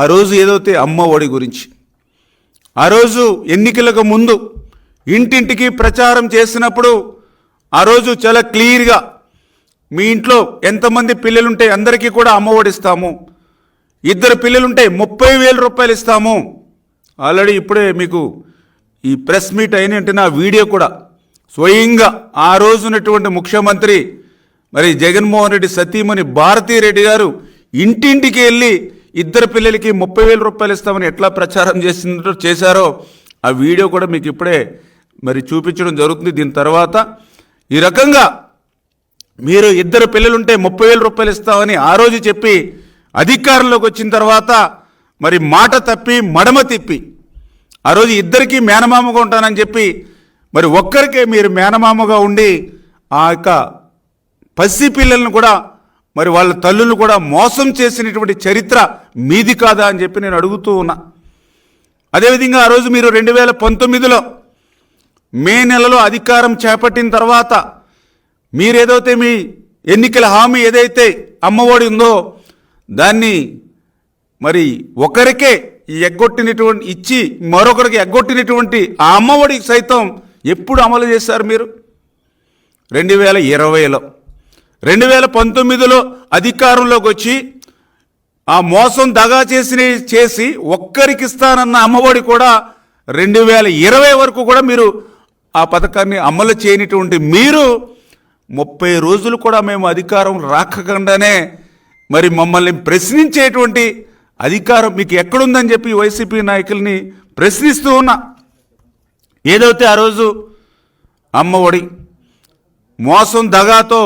ఆ రోజు ఏదైతే అమ్మ ఒడి గురించి ఆ రోజు ఎన్నికలకు ముందు ఇంటింటికి ప్రచారం చేసినప్పుడు ఆ రోజు చాలా క్లియర్గా మీ ఇంట్లో ఎంతమంది పిల్లలుంటే అందరికీ కూడా అమ్మ ఒడి ఇస్తాము. ఇద్దరు పిల్లలుంటే ముప్పై వేల రూపాయలు ఇస్తాము. ఆల్రెడీ ఇప్పుడే మీకు ఈ ప్రెస్ మీట్ అయిన నా వీడియో కూడా స్వయంగా ఆ రోజునటువంటి ముఖ్యమంత్రి మరి జగన్మోహన్ రెడ్డి సతీమణి భారతీరెడ్డి గారు ఇంటింటికి వెళ్ళి ఇద్దరు పిల్లలకి ముప్పై వేల రూపాయలు ఇస్తామని ఎట్లా ప్రచారం చేసిందో చేశారో ఆ వీడియో కూడా మీకు ఇప్పుడే మరి చూపించడం జరుగుతుంది. దీని తర్వాత ఈ రకంగా మీరు ఇద్దరు పిల్లలుంటే ముప్పై వేల రూపాయలు ఇస్తామని ఆ రోజు చెప్పి అధికారంలోకి వచ్చిన తర్వాత మరి మాట తప్పి మడమ తిప్పి ఆ రోజు ఇద్దరికీ మేనమామగా ఉంటానని చెప్పి మరి ఒక్కరికే మీరు మేనమామగా ఉండి ఆ యొక్క పసి పిల్లలను కూడా మరి వాళ్ళ తల్లులు కూడా మోసం చేసినటువంటి చరిత్ర మీది కాదా అని చెప్పి నేను అడుగుతూ ఉన్నా. అదేవిధంగా ఆ రోజు మీరు రెండు వేల పంతొమ్మిదిలో మే నెలలో అధికారం చేపట్టిన తర్వాత మీరేదైతే మీ ఎన్నికల హామీ ఏదైతే అమ్మఒడి ఉందో దాన్ని మరి ఒకరికే ఈ ఎగ్గొట్టినటువంటి ఇచ్చి మరొకరికి ఎగ్గొట్టినటువంటి ఆ అమ్మఒడి సైతం ఎప్పుడు అమలు చేశారు మీరు? రెండు వేల ఇరవైలో. రెండు వేల పంతొమ్మిదిలో అధికారంలోకి వచ్చి ఆ మోసం దగా చేసిన చేసి ఒక్కరికి ఇస్తానన్న అమ్మఒడి కూడా రెండు వేల ఇరవై వరకు కూడా మీరు ఆ పథకాన్ని అమలు చేయనటువంటి మీరు ముప్పై రోజులు కూడా మేము అధికారం రాకకుండానే మరి మమ్మల్ని ప్రశ్నించేటువంటి అధికారం మీకు ఎక్కడుందని చెప్పి వైసీపీ నాయకుల్ని ప్రశ్నిస్తూ ఉన్నా. ఏదైతే ఆ రోజు అమ్మ ఒడి మోసం దగాతో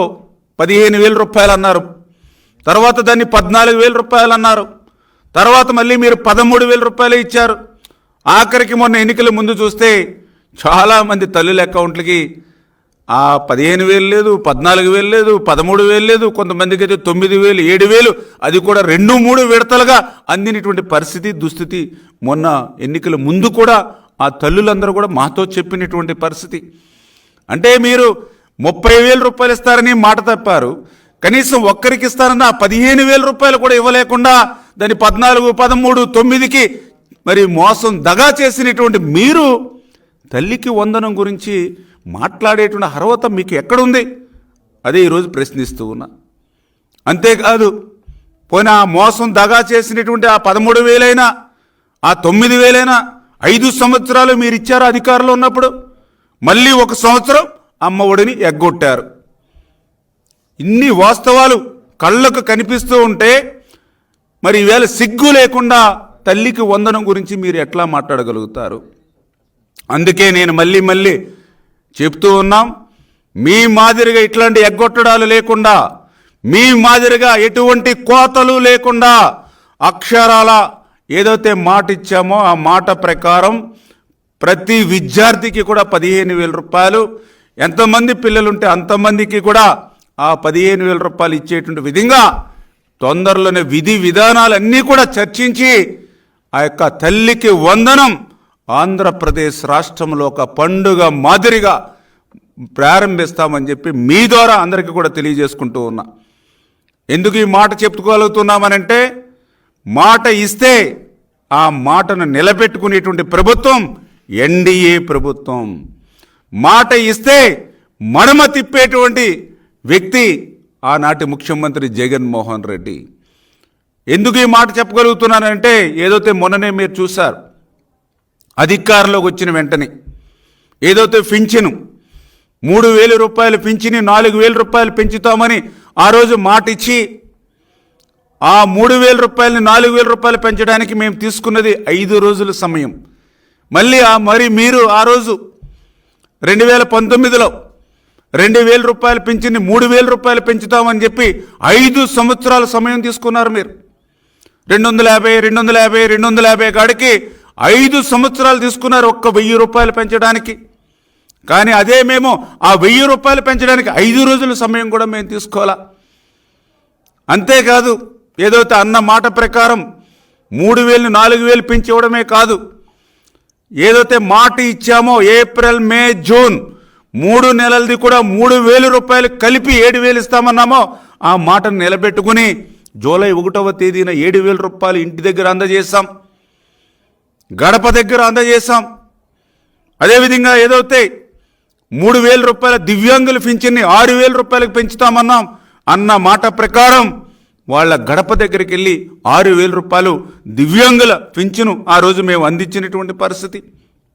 పదిహేను వేల రూపాయలు అన్నారు తర్వాత దాన్ని పద్నాలుగు వేల రూపాయలు అన్నారు తర్వాత మళ్ళీ మీరు పదమూడు వేల రూపాయలు ఇచ్చారు. ఆఖరికి మొన్న ఎన్నికల ముందు చూస్తే చాలామంది తల్లుల అకౌంట్లకి ఆ పదిహేను వేలు లేదు పద్నాలుగు వేలు లేదు పదమూడు వేలు లేదు కొంతమందికి అయితే తొమ్మిది వేలు ఏడు వేలు అది కూడా రెండు మూడు విడతలుగా అందినటువంటి పరిస్థితి దుస్థితి మొన్న ఎన్నికల ముందు కూడా ఆ తల్లులందరూ కూడా మాతో చెప్పినటువంటి పరిస్థితి. అంటే మీరు ముప్పై వేల రూపాయలు ఇస్తారని మాట తప్పారు. కనీసం ఒక్కరికి ఇస్తారన్న పదిహేను వేల రూపాయలు కూడా ఇవ్వలేకుండా దాని పద్నాలుగు పదమూడు తొమ్మిదికి మరి మోసం దగా చేసినటువంటి మీరు తల్లికి వందనం గురించి మాట్లాడేటువంటి అర్హత మీకు ఎక్కడుంది? అదే ఈరోజు ప్రశ్నిస్తూ ఉన్నా. అంతేకాదు పోయిన ఆ మోసం దగా చేసినటువంటి ఆ పదమూడు వేలైనా ఆ తొమ్మిది వేలైనా ఐదు సంవత్సరాలు మీరు ఇచ్చారు అధికారంలో ఉన్నప్పుడు మళ్ళీ ఒక సంవత్సరం అమ్మ ఒడిని ఎగ్గొట్టారు. ఇన్ని వాస్తవాలు కళ్ళకు కనిపిస్తూ ఉంటే మరి ఈవేళ సిగ్గు లేకుండా తల్లికి వందనం గురించి మీరు ఎట్లా మాట్లాడగలుగుతారు? అందుకే నేను మళ్ళీ మళ్ళీ చెప్తూ ఉన్నాం మీ మాదిరిగా ఇట్లాంటి ఎగ్గొట్టడాలు లేకుండా మీ మాదిరిగా ఎటువంటి కోతలు లేకుండా అక్షరాల ఏదైతే మాట ఇచ్చామో ఆ మాట ప్రకారం ప్రతి విద్యార్థికి కూడా పదిహేను వేల రూపాయలు ఎంతమంది పిల్లలుంటే అంతమందికి కూడా ఆ పదిహేను వేల రూపాయలు ఇచ్చేటువంటి విధంగా తొందరలోనే విధి విధానాలన్నీ కూడా చర్చించి ఆ యొక్క తల్లికి వందనం ఆంధ్రప్రదేశ్ రాష్ట్రంలో ఒక పండుగ మాదిరిగా ప్రారంభిస్తామని చెప్పి మీ ద్వారా అందరికీ కూడా తెలియజేసుకుంటూ ఉన్నా. ఎందుకు ఈ మాట చెప్పుకోగలుగుతున్నామనంటే మాట ఇస్తే ఆ మాటను నిలబెట్టుకునేటువంటి ప్రభుత్వం ఎన్డీఏ ప్రభుత్వం. మాట ఇస్తే మడమ తిప్పేటువంటి వ్యక్తి ఆనాటి ముఖ్యమంత్రి జగన్మోహన్ రెడ్డి. ఎందుకు ఈ మాట చెప్పగలుగుతున్నానంటే ఏదైతే మొన్ననే మీరు చూశారు అధికారంలోకి వచ్చిన వెంటనే ఏదైతే పింఛను మూడు వేల రూపాయలు పింఛని నాలుగు వేల రూపాయలు పెంచుతామని ఆ రోజు మాట ఇచ్చి ఆ మూడు వేల రూపాయలని నాలుగు వేల రూపాయలు పెంచడానికి మేము తీసుకున్నది ఐదు రోజుల సమయం. మళ్ళీ ఆ మరి మీరు ఆ రోజు రెండు వేల పంతొమ్మిదిలో రెండు వేల రూపాయలు పెంచింది మూడు వేల రూపాయలు పెంచుతామని చెప్పి ఐదు సంవత్సరాల సమయం తీసుకున్నారు మీరు. రెండు వందల యాభై రెండు వందల యాభై రెండు వందల యాభై కాడికి ఐదు సంవత్సరాలు తీసుకున్నారు ఒక్క వెయ్యి రూపాయలు పెంచడానికి. కానీ అదే మేము ఆ వెయ్యి రూపాయలు పెంచడానికి ఐదు రోజుల సమయం కూడా మేము తీసుకోవాలా? అంతేకాదు ఏదైతే అన్న మాట ప్రకారం మూడు వేలు నాలుగు వేలు పెంచి ఇవ్వడమే కాదు ఏదైతే మాట ఇచ్చామో ఏప్రిల్ మే జూన్ మూడు నెలలది కూడా మూడు వేలు రూపాయలు కలిపి ఏడు వేలు ఇస్తామన్నామో ఆ మాటను నిలబెట్టుకుని జూలై ఒకటవ తేదీన ఏడు వేల రూపాయలు ఇంటి దగ్గర అందజేస్తాం గడప దగ్గర అందజేస్తాం అదేవిధంగా ఏదైతే మూడు వేల రూపాయల దివ్యాంగుల పింఛన్ని ఆరు వేల రూపాయలకు పెంచుతామన్నాం అన్న మాట ప్రకారం వాళ్ళ గడప దగ్గరికి వెళ్ళి ఆరు వేల రూపాయలు దివ్యాంగుల పింఛను ఆ రోజు మేము అందించినటువంటి పరిస్థితి.